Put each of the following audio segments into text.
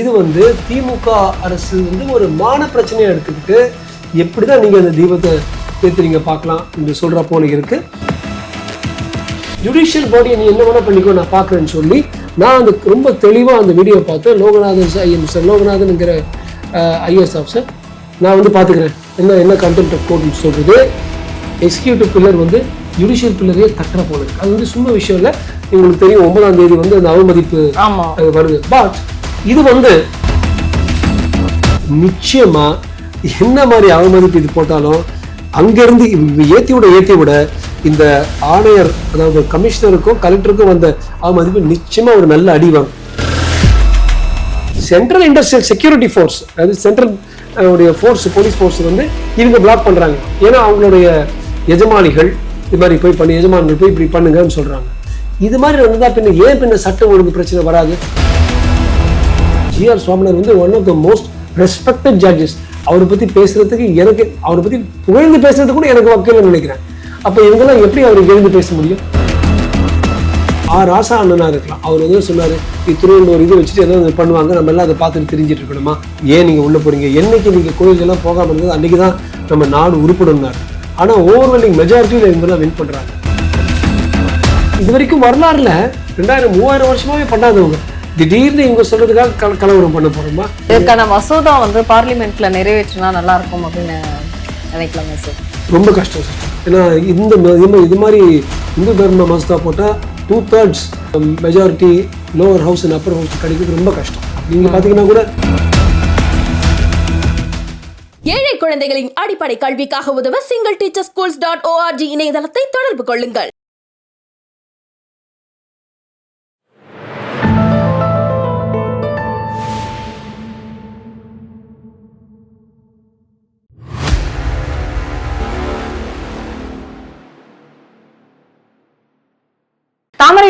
இது வந்து திமுக அரசு வந்து ஒரு மான பிரச்சனையை எடுத்துக்கிட்டு எப்படி தான் நீங்கள் அந்த தீபத்தை ஏற்றுறீங்க பார்க்கலாம் என்று சொல்கிற போல இருக்கு. ஜுடிஷியல் பாடியை நீ என்ன வேணா பண்ணிக்கோ நான் பார்க்குறேன்னு சொல்லி நான் அந்த ரொம்ப தெளிவாக அந்த வீடியோ பார்த்தேன். லோகநாதன் சார் மிஸ்டர் லோகநாதனுங்கிற ஐஎஸ் ஆஃபீஸர் நான் வந்து பார்த்துக்கிறேன். என்ன என்ன கண்டென்ட் ஆஃப் கோர்ட்னு சொல்கிறது எக்ஸிக்யூட்டிவ் பில்லர் வந்து ஜுடிஷியல் பில்லரையே தட்டுற போல அது வந்து சும்மா விஷயம் இல்லை. உங்களுக்கு தெரியும் ஒன்பதாம் தேதி வந்து அந்த அவமதிப்பு வருது. பட் இது வந்து நிச்சயமா என்ன மாதிரி அவமதிப்பு இது போட்டாலும் அங்கிருந்து இவ- ஏத்தி விட ஏத்தி விட இந்த ஆணையர் அதாவது கமிஷனருக்கும் கலெக்டருக்கும் வந்த அவமதிப்பு நிச்சயமா ஒரு நல்ல அடிவம் சென்ட்ரல் இண்டஸ்ட்ரியல் செக்யூரிட்டி ஃபோர்ஸ் அதாவது சென்ட்ரல் உடைய ஃபோர்ஸ் போலீஸ் ஃபோர்ஸ் வந்து இவங்க பிளாக் பண்றாங்க. ஏன்னா அவங்களுடைய எஜமானிகள் இது மாதிரி போய் பண்ணி எஜமானிகள் போய் இப்படி பண்ணுங்கன்னு சொல்றாங்க. இது மாதிரி இருந்தா பின்ன ஏன் பின்ன சட்டம் ஒழுங்கு பிரச்சனை வராது? ஜிஆர் சுவாமினர் வந்து one of the most respected judges அவரை பத்தி பேசுறதுக்கு எனக்கு அவரை பத்தி புகழ்ந்து பேசுறது கூட எனக்கு வக்கீல் நினைக்கிறேன். அப்ப இவங்கெல்லாம் எப்படி அவருக்கு எழுந்து பேச முடியும்? ஆ ராசா அண்ணனா இருக்கலாம். அவர் வந்து சொன்னாரு இது திருவள்ளூர் இது வச்சுட்டு ஏதோ பண்ணுவாங்க நம்ம எல்லாம் அதை பார்த்துட்டு தெரிஞ்சுட்டு இருக்கணுமா? ஏன் நீங்க உள்ள போறீங்க? என்னைக்கு நீங்க கோயிலுக்கெல்லாம் போகாம இருந்தது அன்றைக்கி தான் நம்ம நாடு உருப்படும்னாரு. ஆனா ஓவர்வெல்லிங் மெஜாரிட்டியில் இவங்கெல்லாம் வின் பண்றாங்க. இது வரைக்கும் வரலாறுல ரெண்டாயிரம் மூவாயிரம் வருஷமாவே பண்ணாதவங்க. திடீர்னு இவங்க சொல்றதுக்காக கல- கலவரம் பண்ண போறோமா? இதற்கான மசோதா வந்து பார்லிமெண்ட்ல நிறைவேற்றினா நல்லா இருக்கும் அப்படின்னு நினைக்கலாங்க சார். ரொம்ப கஷ்டம் சார். ஏன்னா இந்த இது மாதிரி இந்து தர்ம மசோதா போட்டால் two thirds majority lower house and upper house கிடைக்கிறது ரொம்ப கஷ்டம். நீங்கள் பார்த்தீங்கன்னா கூட ஏழை குழந்தைகளின் அடிப்படை கல்விக்காக உதவ single teacher schools dot org இணையதளத்தை தொடர்பு கொள்ளுங்கள்.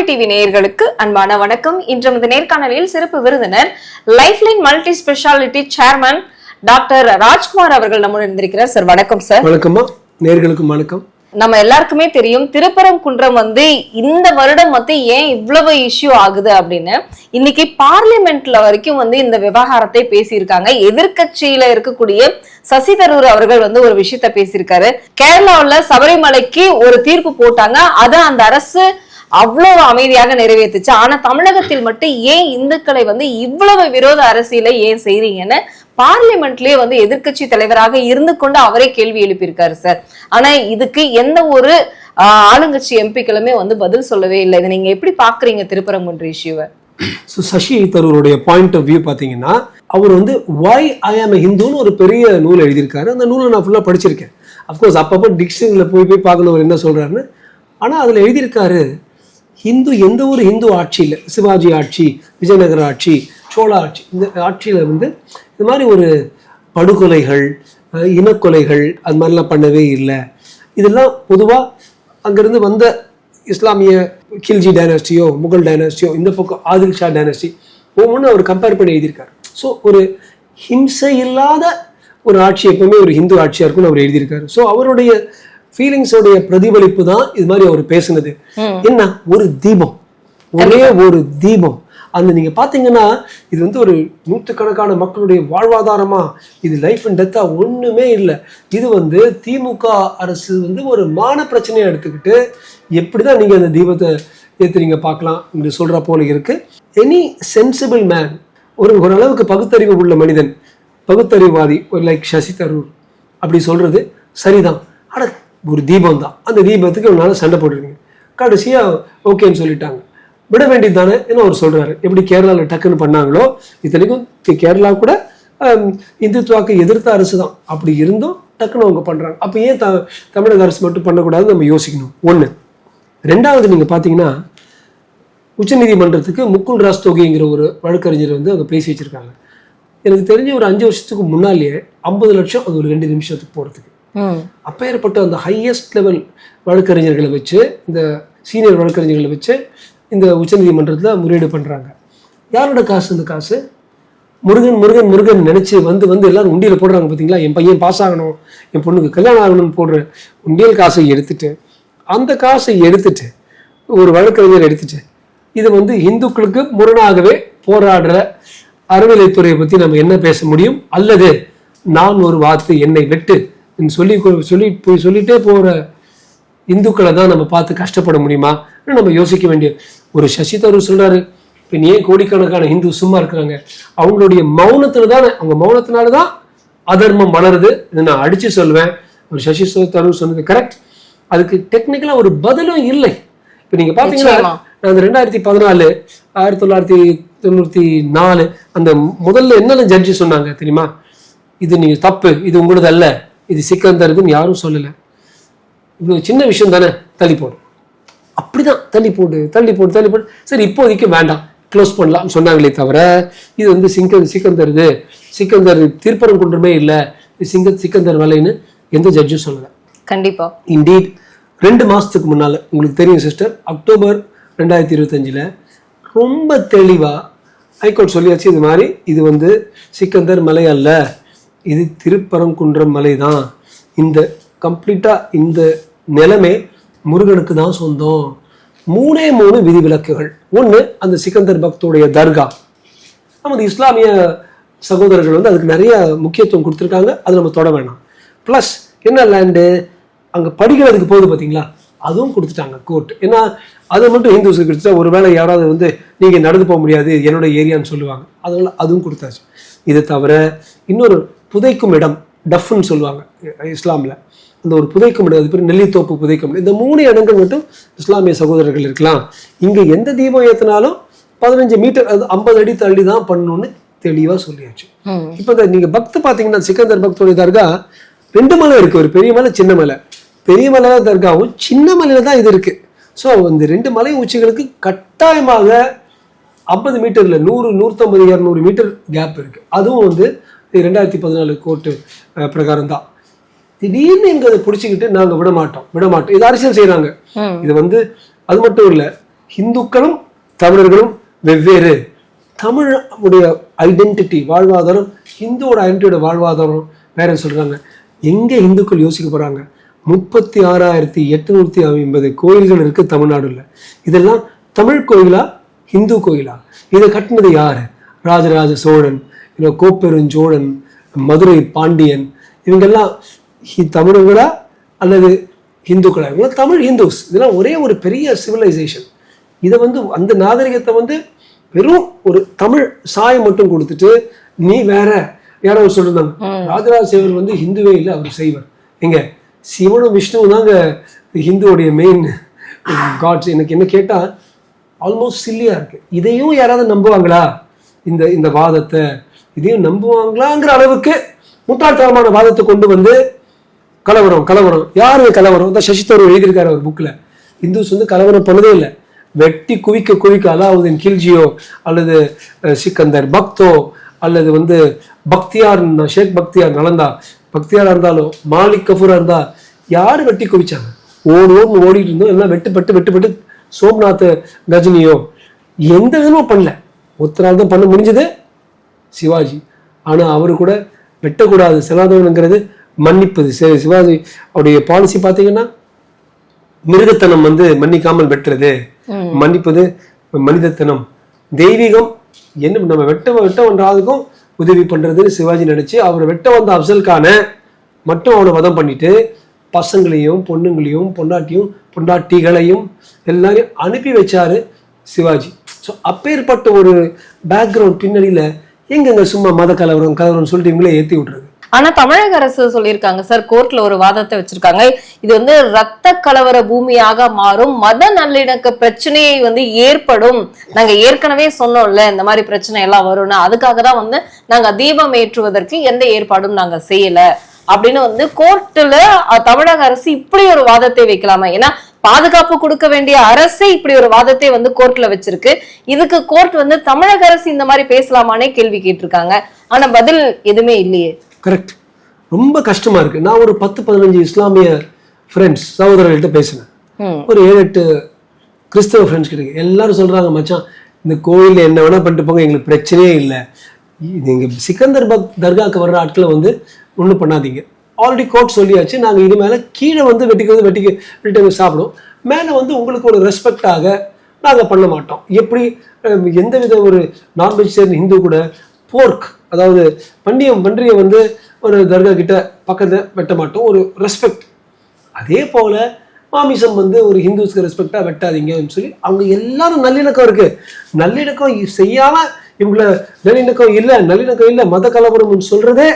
டிவி நேயர்களுக்கு அன்பான வணக்கம். இன்று நமது நேர்காணலில் சிறப்பு விருந்தினர் Lifeline multi speciality chairman doctor Rajkumar அவர்கள் நம்முடன் இருந்திருக்கிறார் சார் வணக்கம் சார். வணக்கம்மா. நேர்களுக்கும் வணக்கம். நம்ம எல்லாருக்குமே தெரியும் திருப்பரங்குன்றம் வந்து இந்த வருடம் வந்து ஏன் இவ்வளவு இஷ்யூ ஆகுது அப்படின்னு. இன்னைக்கு பார்லிமெண்ட்ல வரைக்கும் வந்து இந்த விவகாரத்தை பேசியிருக்காங்க. எதிர்க்கட்சியில இருக்கக்கூடிய சசி தரூர் அவர்கள் வந்து ஒரு விஷயத்த பேசியிருக்காரு. கேரளாவுல சபரிமலைக்கு ஒரு தீர்ப்பு போட்டாங்க. அதை அந்த அரசு அவ்வளவு அமைதியாக நிறைவேற்றுச்சு ஆனா தமிழகத்தில் மட்டும் ஏன் இந்துக்களை வந்து இவ்வளவு விரோத அரசியலை ஏன் செய்றீங்கன்னு பார்லிமெண்ட்லயே வந்து எதிர்க்கட்சி தலைவராக இருந்து கொண்டு அவரே கேள்வி எழுப்பியிருக்காரு சார். ஆனா இதுக்கு எந்த ஒரு ஆளுங்கட்சி எம்பிக்களுமே வந்து பதில் சொல்லவே இல்லை. இதை நீங்க எப்படி பாக்குறீங்க திருப்பரங்குன்ற இஷ்யூவை? ஸோ சசி தரூருடைய பாயிண்ட் ஆஃப் வியூ பார்த்தீங்கன்னா அவர் வந்து வாய் ஐ ஆம் ஹிந்துன்னு ஒரு பெரிய நூல் எழுதியிருக்காரு. அந்த நூலை நான் ஃபுல்லாக படிச்சிருக்கேன். அஃப்கோர்ஸ் அப்பப்போ டிக்ஷனரியில் போய் போய் பார்க்கணும் அவர் என்ன சொல்கிறாருன்னு ஆனால் அதில் எழுதியிருக்காரு ஹிந்து எந்த ஒரு ஹிந்து ஆட்சியில் சிவாஜி ஆட்சி விஜயநகர ஆட்சி சோழா ஆட்சி இந்த ஆட்சியில் வந்து இந்த மாதிரி ஒரு படுகொலைகள் இனக்கொலைகள் அது மாதிரிலாம் பண்ணவே இல்லை. இதெல்லாம் பொதுவாக அங்கேருந்து வந்த இஸ்லாமிய கில்ஜி டைனாஸ்டியோ முகல் டைனாஸ்டியோ இந்த பக்கம் ஆதில் ஷா டைனாஸ்டி ஒவ்வொன்றும் அவர் கம்பேர் பண்ணி எழுதியிருக்காரு. ஸோ ஒரு ஹிம்சை இல்லாத ஒரு ஆட்சி எப்பவுமே ஒரு ஹிந்து ஆட்சியாக இருக்கும்னு அவர் எழுதியிருக்காரு. ஸோ அவருடைய ஃபீலிங்ஸோடைய பிரதிபலிப்பு தான் இது மாதிரி அவர் பேசுனது. என்ன? ஒரு தீபம். ஒரே ஒரு தீபம். அந்த நீங்க பாத்தீங்கன்னா இது வந்து ஒரு நூற்றுக்கணக்கான மக்களுடைய வாழ்வாதாரமா இது லைஃப் அண்ட் டெத்தா ஒண்ணுமே இல்லை. இது வந்து திமுக அரசு வந்து ஒரு மான பிரச்சனையை எடுத்துக்கிட்டு எப்படிதான் நீங்க அந்த தீபத்தை ஏத்துறீங்க பார்க்கலாம் என்று சொல்ற போல இருக்கு. எனி சென்சிபிள் மேன் ஒரு ஓரளவுக்கு பகுத்தறிவு உள்ள மனிதன் பகுத்தறிவாதி ஒரு லைக் சசி தரூர் அப்படி சொல்றது சரிதான். ஆனா ஒரு தீபம் தான் அந்த தீபத்துக்கு ஒரு நாள் சண்டை போட்டுருக்கீங்க கடைசியாக ஓகேன்னு சொல்லிட்டாங்க. விட வேண்டியது தானே என்ன அவர் சொல்கிறாரு எப்படி கேரளாவில் டக்குன்னு பண்ணாங்களோ இத்தனைக்கும் கேரளா கூட இந்துத்துவாக்கு எதிர்த்த அரசு தான் அப்படி இருந்தும் டக்குன்னு அவங்க பண்ணுறாங்க அப்போ ஏன் த தமிழக அரசு மட்டும் பண்ணக்கூடாதுன்னு நம்ம யோசிக்கணும்? ஒன்று ரெண்டாவது நீங்கள் பார்த்தீங்கன்னா உச்சநீதிமன்றத்துக்கு முக்குல் ராஸ் தொகைங்கிற ஒரு வழக்கறிஞர் வந்து அங்கே பேசி வச்சுருக்காங்க. எனக்கு தெரிஞ்ச ஒரு அஞ்சு வருஷத்துக்கு முன்னாலேயே ஐம்பது லட்சம் அது ஒரு ரெண்டு நிமிஷத்துக்கு போகிறதுக்கு அப்பேற்பட்ட அந்த ஹையஸ்ட் லெவல் வழக்கறிஞர்களை வச்சு இந்த சீனியர் வழக்கறிஞர்களை வச்சு இந்த உச்சநீதிமன்றத்தில் முறையீடு பண்ணுறாங்க யாரோட காசு இந்த காசு? முருகன் முருகன் முருகன் நினச்சி வந்து வந்து எல்லாரும் உண்டியில் போடுறாங்க பார்த்தீங்களா என் பையன் பாஸ் ஆகணும் என் பொண்ணுக்கு கல்யாணம் ஆகணும்னு போடுற உண்டியல் காசை எடுத்துட்டு அந்த காசை எடுத்துட்டு ஒரு வழக்கறிஞர் எடுத்துட்டு இது வந்து இந்துக்களுக்கு முரணாகவே போராடுற அறநிலைத்துறையை பற்றி நம்ம என்ன பேச முடியும்? அல்லது நான் ஒரு வார்த்தை என்னை வெட்டு சொல்லி சொல்லி போய் சொல்லிட்டே போற இந்துக்களை தான் நம்ம பார்த்து கஷ்டப்பட முடியுமா? நம்ம யோசிக்க வேண்டிய ஒரு சசி தரூர் சொல்றாரு இப்போ ஏன் கோடிக்கணக்கான இந்து சும்மா இருக்கிறாங்க? அவங்களுடைய மௌனத்துல தானே அவங்க மௌனத்தினால தான் அதர்மம் வளருது. இதை நான் அடிச்சு சொல்வேன். ஒரு சசி தரூர் சொன்னது கரெக்ட் அதுக்கு டெக்னிக்கலா ஒரு பதிலும் இல்லை. இப்போ நீங்க பாத்தீங்கன்னா நிச்சயமா. நான் அந்த ரெண்டாயிரத்தி பதினாலு ஆயிரத்தி தொள்ளாயிரத்தி தொண்ணூத்தி நாலு அந்த முதல்ல என்னென்ன ஜட்ஜி சொன்னாங்க தெரியுமா? இது நீங்க தப்பு இது உங்களது அல்ல இது சிக்கந்தருதுன்னு யாரும் சொல்லல. இவ்வளவு சின்ன விஷயம் தானே தள்ளி போடு. அப்படிதான் தள்ளி போடு தள்ளி போடு தள்ளி போடு. சரி இப்போதைக்கு வேண்டாம். க்ளோஸ் பண்ணலாம் சொன்னாங்களே தவிர இது வந்து சிங்க சிக்கந்தருது சிக்கந்தர் திருப்பரங்குன்றமே இல்லை. இது சிங்க சிக்கந்தர் வேலைன்னு எந்த ஜட்ஜும் சொல்லல. கண்டிப்பா. இண்டீட் ரெண்டு மாசத்துக்கு முன்னால உங்களுக்கு தெரியும் சிஸ்டர் அக்டோபர் ரெண்டாயிரத்தி இருபத்தஞ்சில் ரொம்ப தெளிவா ஹைகோர்ட் சொல்லியாச்சு இது மாதிரி இது வந்து சிக்கந்தர் மலை அல்ல. இது திருப்பரங்குன்றம் மலை தான் இந்த கம்ப்ளீட்டாக இந்த நிலைமை முருகனுக்கு தான் சொந்தம். மூணே மூணு விதிவிலக்குகள். ஒன்று அந்த சிக்கந்தர் பக்தோடைய தர்கா. நமது இஸ்லாமிய சகோதரர்கள் வந்து அதுக்கு நிறைய முக்கியத்துவம் கொடுத்துருக்காங்க. அது நம்ம தொட வேணாம். ப்ளஸ் என்ன லேண்டு அங்கே படிக்கிறதுக்கு போகுது பார்த்தீங்களா அதுவும் கொடுத்துட்டாங்க கோர்ட் ஏன்னா அதை மட்டும் ஹிந்துஸுக்கு கொடுத்தா ஒருவேளை யாராவது வந்து நீங்கள் நடந்து போக முடியாது என்னோட ஏரியான்னு சொல்லுவாங்க. அதனால அதுவும் கொடுத்தாச்சு. இதை தவிர இன்னொரு புதைக்கும் இடம் டஃப்னு சொல்லுவாங்க இஸ்லாமில். அந்த ஒரு புதைக்கும் இடம் அது பேர் நெல்லித்தோப்பு புதைக்கும் இடம். இந்த மூணு இடங்கள் மட்டும் இஸ்லாமிய சகோதரர்கள் இருக்கலாம். இங்கே எந்த தீபம் ஏற்றினாலும் பதினஞ்சு மீட்டர் அது ஐம்பது அடி தள்ளி தான் பண்ணணும்னு தெளிவாக சொல்லியாச்சு. இப்போ இந்த நீங்கள் பக்து பார்த்தீங்கன்னா சிக்கந்தர் பக்தோடைய தர்கா ரெண்டு மலை இருக்கு. ஒரு பெரிய மலை சின்ன மலை. பெரிய மலை தர்காவும் சின்ன மலையில தான் இது இருக்கு. ஸோ இந்த ரெண்டு மலை உச்சிகளுக்கு கட்டாயமாக ஐம்பது மீட்டர்ல நூறு நூற்றம்பது இரநூறு மீட்டர் கேப் இருக்கு. அதுவும் வந்து ரெண்டாயிரத்தி பதினாலு கோர்ட்டு பிரகாரம் தான் திடீர்னு எங்க அதை பிடிச்சிக்கிட்டு நாங்க விட மாட்டோம். விட மாட்டோம். இது அரசியல் செய்றாங்க. ம். இது வந்து அது மட்டும் இல்ல இந்துக்களும் தமிழர்களும் வெவ்வேறு. தமிழ் உடைய ஐடென்டிட்டி வாழ்வாதாரம் ஹிந்துவோட ஐடென்டிட்டியோட வாழ்வாதாரம் வேற சொல்றாங்க? எங்க இந்துக்கள் யோசிக்க போறாங்க? முப்பத்தி ஆறாயிரத்தி எட்நூத்தி ஐம்பது கோயில்கள் இருக்கு தமிழ்நாடுல. இதெல்லாம் தமிழ் கோயிலா ஹிந்து கோயிலா? இதை கட்டினது யாரு? ராஜராஜ சோழன். இல்லை கோப்பெருஞ்சோழன் மதுரை பாண்டியன் இவங்கெல்லாம் தமிழர்களா அல்லது ஹிந்துக்களா இவங்க தமிழ் ஹிந்துஸ். இதெல்லாம் ஒரே ஒரு பெரிய சிவிலைசேஷன் இதை வந்து அந்த நாகரிகத்தை வந்து வெறும் ஒரு தமிழ் சாயம் மட்டும் கொடுத்துட்டு நீ வேற யாரோ சொல்லிருந்தாங்க. ராஜராஜ சேவர் வந்து ஹிந்துவே இல்லை அவர் செய்வர். எங்க? சிவனும் விஷ்ணுவும் தாங்க ஹிந்துவோடைய மெயின் காட்ஸ் எனக்கு என்ன கேட்டா ஆல்மோஸ்ட் சில்லியா இருக்கு. இதையும் யாராவது நம்புவாங்களா? இந்த இந்த வாதத்தை இதையும் நம்புவாங்களாங்கிற அளவுக்கு முட்டாள்தனமான வாதத்தை கொண்டு வந்து கலவரம் கலவரம். யாரு கலவரம்? தான் சசிதரூர் எழுதியிருக்காரு அவர் புக்கில் இந்துஸ் வந்து கலவரம் பண்ணதே இல்லை. வெட்டி குவிக்க குவிக்க அலாவுதீன் கில்ஜியோ அல்லது சிக்கந்தர் பக்தோ அல்லது வந்து பக்தியார் ஷேக் பக்தியார் நலந்தா. பக்தியாராக இருந்தாலும் மாலிக் கஃபூராக இருந்தால் யார் வெட்டி குவிச்சாங்க? ஓடு ஓடு ஓடிட்டு இருந்தோம். எல்லாம் வெட்டுப்பட்டு வெட்டுப்பட்டு சோம்நாத் கஜினியோ. எந்த விதமும் பண்ணல. ஒருத்தரால் தான் பண்ண முடிஞ்சது. சிவாஜி. ஆனா அவரு கூட வெட்டக்கூடாது. சனாதனங்கிறது மன்னிப்பது. சிவாஜி அவருடைய பாலிசி பார்த்தீங்கன்னா மிருகத்தனம் வந்து மன்னிக்காமல் வெட்டுறது. மன்னிப்பது மனிதத்தனம். தெய்வீகம் என்ன நம்ம வெட்ட வெட்ட வந்தாதுக்கும் உதவி பண்றதுன்னு சிவாஜி நினைச்சு அவர் வெட்ட வந்த அப்சல் கானை மட்டும் அவனை வதம் பண்ணிட்டு பசங்களையும் பொண்ணுங்களையும் பொண்டாட்டியும் பொண்டாட்டிகளையும் எல்லாரையும் அனுப்பி வச்சாரு சிவாஜி. ஸோ அப்பேற்பட்ட ஒரு பேக்ரவுண்ட் பின்னணியில எங்கெங்க சும்மா மத கலவரம் கலவரம் சொல்லிட்டு இவங்களே ஏத்தி விட்ருக்கு ஆனா தமிழக அரசு சொல்லியிருக்காங்க சார் கோர்ட்ல ஒரு வாதத்தை வச்சிருக்காங்க. இது வந்து ரத்த கலவர பூமியாக மாறும் மத நல்லிணக்க பிரச்சனையை வந்து ஏற்படும். நாங்க ஏற்கனவே சொன்னோம்ல இந்த மாதிரி பிரச்சனை எல்லாம் வரும்னு. அதுக்காக தான் வந்து நாங்க தீபம் ஏற்றுவதற்கு எந்த ஏற்பாடும் நாங்க செய்யல. அப்படின்னு வந்து கோர்ட்டுல தமிழக அரசு இப்படி ஒரு வாதத்தை வைக்கலாமா? ஏன்னா பாதுகாப்பு கொடுக்க வேண்டிய அரசே இப்படி ஒரு வாதத்தை வந்து கோர்ட்ல வச்சிருக்கு. இதுக்கு கோர்ட் வந்து தமிழக அரசு இந்த மாதிரி பேசலாமானே கேள்வி கேட்டிருக்காங்க. ஆனா பதில் எதுவுமே இல்லையே. கரெக்ட் ரொம்ப கஷ்டமா இருக்கு. நான் ஒரு பத்து பதினஞ்சு இஸ்லாமிய ஃப்ரெண்ட்ஸ் சகோதரர்கள்ட்ட பேசினேன். ஒரு ஏழு எட்டு கிறிஸ்தவ ஃப்ரெண்ட்ஸ் கிட்ட. எல்லாரும் சொல்றாங்க மச்சான் இந்த கோயில்ல என்ன வேணா பண்ணிட்டு போங்க எங்களுக்கு பிரச்சனையே இல்லை. நீங்க சிக்கந்தர் பக் தர்காக்கு வர்ற ஆட்களை வந்து ஒன்றும் பண்ணாதீங்க. ஆல்ரெடி கோட் சொல்லியாச்சு. நாங்கள் இனிமேல் கீழே வந்து வெட்டிக்கிறது வெட்டிக்க வெட்டிட்டு சாப்பிடுவோம். மேலே வந்து உங்களுக்கு ஒரு ரெஸ்பெக்டாக நாங்கள் பண்ண மாட்டோம். எப்படி? எந்த வித ஒரு நான்வெஜ் ஹிந்து கூட போர்க் அதாவது பண்டியம் பன்றியை வந்து ஒரு தர்கா கிட்ட பக்கத்தில் வெட்ட மாட்டோம். ஒரு ரெஸ்பெக்ட் அதே போல் மாமிசம் வந்து ஒரு ஹிந்துஸ்க்கு ரெஸ்பெக்டாக வெட்டாதீங்கன்னு சொல்லி அவங்க எல்லாரும் நல்லிணக்கம் இருக்குது நல்லிணக்கம் இ- இவங்கள நல்லிணக்கம் இல்லை நல்லிணக்கம் இல்லை மத கலவரம்னு சொல்கிறதே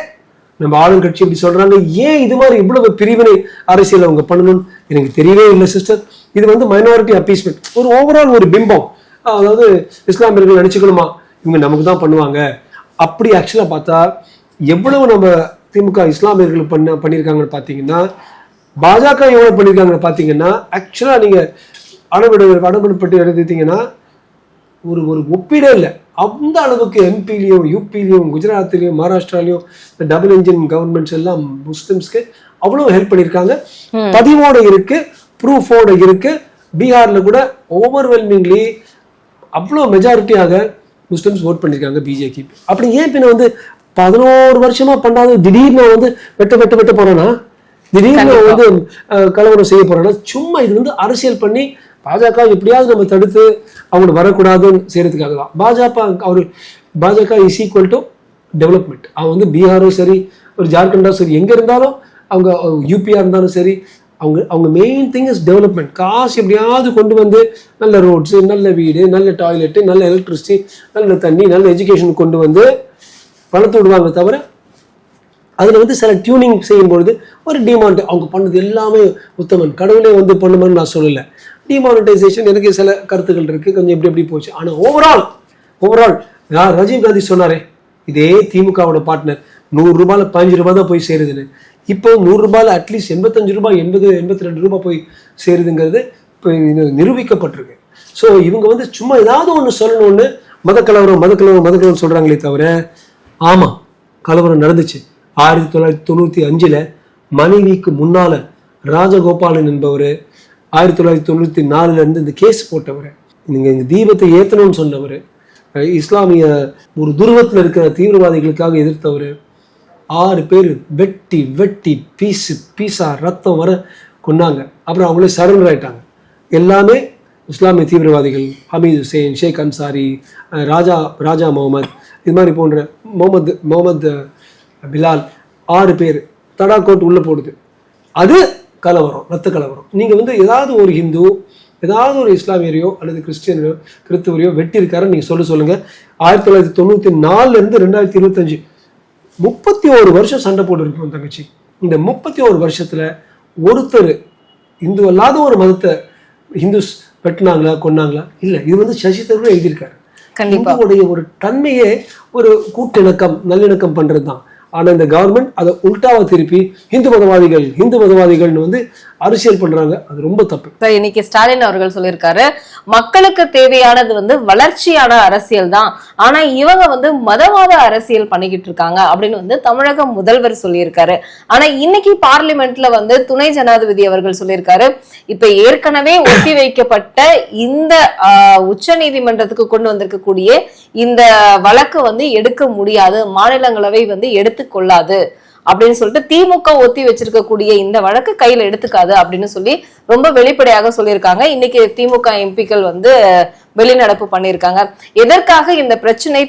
நம்ம ஆளுங்கட்சி இப்படி சொல்றாங்க ஏன் இது மாதிரி இவ்வளவு பிரிவினை அரசியல் அவங்க பண்ணணும்னு எனக்கு தெரியவே இல்லை சிஸ்டர் இது வந்து மைனாரிட்டி அப்பீஸ்மெண்ட் ஒரு ஓவரால் ஒரு பிம்பம். அதாவது இஸ்லாமியர்கள் நினைச்சுக்கணுமா? இவங்க நமக்கு தான் பண்ணுவாங்க. அப்படி ஆக்சுவலா பார்த்தா எவ்வளவு நம்ம திமுக இஸ்லாமியர்கள் பண்ண பண்ணியிருக்காங்கன்னு பார்த்தீங்கன்னா பாஜக எவ்வளவு பண்ணியிருக்காங்கன்னு பார்த்தீங்கன்னா ஆக்சுவலா நீங்க அடம்பிட அடம்பிடுப்பட்டு எடுத்துட்டீங்கன்னா ஒரு ஒரு ஒப்பீடே இல்லை. அந்த அளவுக்கு எம்பிலையும் யூபிலையும் குஜராத்லையும் மகாராஷ்டிராலையும் இந்த டபுள் இன்ஜின் கவர்மெண்ட்ஸ் எல்லாம் முஸ்லிம்ஸ்க்கு அவ்வளோ ஹெல்ப் பண்ணியிருக்காங்க. பதிவோட இருக்கு ப்ரூஃபோட இருக்கு. பீகார்ல கூட ஓவர்வெல்மிங்லி அவ்வளோ மெஜாரிட்டியாக முஸ்லிம்ஸ் ஓட் பண்ணியிருக்காங்க பிஜேபி அப்படி ஏன் பின்ன வந்து பதினோரு வருஷமா பண்ணாத திடீர்னு வந்து வெட்ட வெட்ட வெட்ட போறேன்னா திடீர்னு வந்து கலவரம் செய்ய போறேன்னா சும்மா இது வந்து அரசியல் பண்ணி பாஜக எப்படியாவது நம்ம தடுத்து அவங்க வரக்கூடாதுன்னு செய்யறதுக்காக தான். பாஜக அவர் பாஜக இஸ் ஈக்குவல் டு டெவலப்மெண்ட் அவன் வந்து பீகாரும் சரி ஒரு ஜார்க்கண்டா சரி எங்கே இருந்தாலும் அவங்க யூபியாக இருந்தாலும் சரி அவங்க அவங்க மெயின் திங் இஸ் டெவலப்மெண்ட் காசு எப்படியாவது கொண்டு வந்து நல்ல ரோட்ஸு நல்ல வீடு நல்ல டாய்லெட்டு நல்ல எலக்ட்ரிசிட்டி நல்ல தண்ணி நல்ல எஜுகேஷன் கொண்டு வந்து பணத்தை விடுவாங்க தவிர அதில் வந்து சில டியூனிங் செய்யும்பொழுது ஒரு டிமாண்ட் அவங்க பண்ணது எல்லாமே உத்தமன். கடவுளே வந்து பண்ணுமான்னு நான் சொல்லலை. டிமானிட்டைசேஷன் எனக்கு சில கருத்துக்கள் இருக்குது கொஞ்சம் எப்படி எப்படி போச்சு. ஆனால் ஓவரால் ஓவரால் யார் ராஜீவ் காந்தி சொன்னாரே? இதே திமுகவோட பார்ட்னர் நூறுரூபாயில் பதினஞ்சு ரூபா தான் போய் சேருதுன்னு. இப்போ நூறுரூபாயில் அட்லீஸ்ட் எண்பத்தஞ்சு ரூபாய் எண்பது எண்பத்தி ரெண்டு ரூபாய் போய் சேருதுங்கிறது இப்போ நிரூபிக்கப்பட்டிருக்கு. ஸோ இவங்க வந்து சும்மா ஏதாவது ஒன்று சொல்லணும்னு மதக்கலவரம் மதக்கலவரம் மதக்கலவரம் சொல்கிறாங்களே தவிர ஆமாம் கலவரம் நடந்துச்சு. ஆயிரத்தி தொள்ளாயிரத்தி தொண்ணூற்றி அஞ்சில் மனைவிக்கு முன்னால் ராஜகோபாலன் என்பவர் ஆயிரத்தி தொள்ளாயிரத்தி தொண்ணூற்றி நாலுலேருந்து இந்த கேஸ் போட்டவர். நீங்கள் இந்த தீபத்தை ஏற்றணும்னு சொன்னவர். இஸ்லாமிய ஒரு துருவத்தில் இருக்கிற தீவிரவாதிகளுக்காக எதிர்த்தவர். ஆறு பேர் வெட்டி வெட்டி பீஸு பீஸா ரத்தம் வர கொன்னாங்க. அப்புறம் அவங்களே சரண்டர் ஆயிட்டாங்க. எல்லாமே இஸ்லாமிய தீவிரவாதிகள் ஹமீது ஹுசேன் ஷேக் அன்சாரி ராஜா ராஜா முகமது இது மாதிரி போன்ற முகமது முகமது பிலால் ஆறு பேர் தடாக்கோட் உள்ளே போடுது. அது கலவரம் ரத்த கலவரம். நீங்கள் வந்து ஏதாவது ஒரு ஹிந்து ஏதாவது ஒரு இஸ்லாமியரையோ அல்லது கிறிஸ்டியனையோ கிறிஸ்துவரையோ வெட்டியிருக்காருன்னு நீங்கள் சொல்ல சொல்லுங்கள் ஆயிரத்தி தொள்ளாயிரத்தி தொண்ணூற்றி நாலுலேருந்து ரெண்டாயிரத்தி இருபத்தஞ்சு முப்பத்தி ஒரு வருஷம் சண்டை போட்டு இருக்கணும் தங்கச்சி. இந்த முப்பத்தி ஒரு வருஷத்துல ஒருத்தர் இந்து அல்லாத ஒரு மதத்தை ஹிந்துஸ் வெட்டினாங்களா கொன்னாங்களா? இல்ல இது வந்து சசி தரூர் எழுதியிருக்காரு. இந்துவுடைய ஒரு தன்மையே ஒரு கூட்டிணக்கம் நல்லிணக்கம் பண்றது தான் ஆனா இந்த கவர்மெண்ட் அதை உல்டாவா திருப்பி இந்து மதவாதிகள் இந்து மதவாதிகள்னு வந்து அரசியல் பண்றாங்க. அது ரொம்ப தப்பு. சார் இன்னைக்கு ஸ்டாலின் அவர்கள் சொல்லியிருக்காரு மக்களுக்கு தேவையானது வந்து வளர்ச்சியான அரசியல் தான். ஆனா இவங்க வந்து மதவாத அரசியல் பண்ணிக்கிட்டு இருக்காங்க அப்படின்னு வந்து தமிழக முதல்வர் சொல்லியிருக்காரு. ஆனா இன்னைக்கு பார்லிமெண்ட்ல வந்து துணை ஜனாதிபதி அவர்கள் சொல்லியிருக்காரு இப்ப ஏற்கனவே ஒத்தி வைக்கப்பட்ட இந்த உச்ச நீதிமன்றத்துக்கு கொண்டு வந்திருக்கக்கூடிய இந்த வழக்கு வந்து எடுக்க முடியாது. மாநிலங்களவை வந்து எடுத்துக்கொள்ளாது அப்படின்னு சொல்லிட்டு திமுக ஒத்தி வச்சிருக்கக்கூடிய இந்த வழக்கு கையில எடுத்துக்காது அப்படின்னு சொல்லி ரொம்ப வெளிப்படையாக சொல்லியிருக்காங்க. இன்னைக்கு திமுக எம்பிக்கள் வந்து வெளிநடப்பு பண்ணியிருக்காங்க. எதற்காக இந்த பிரச்சனை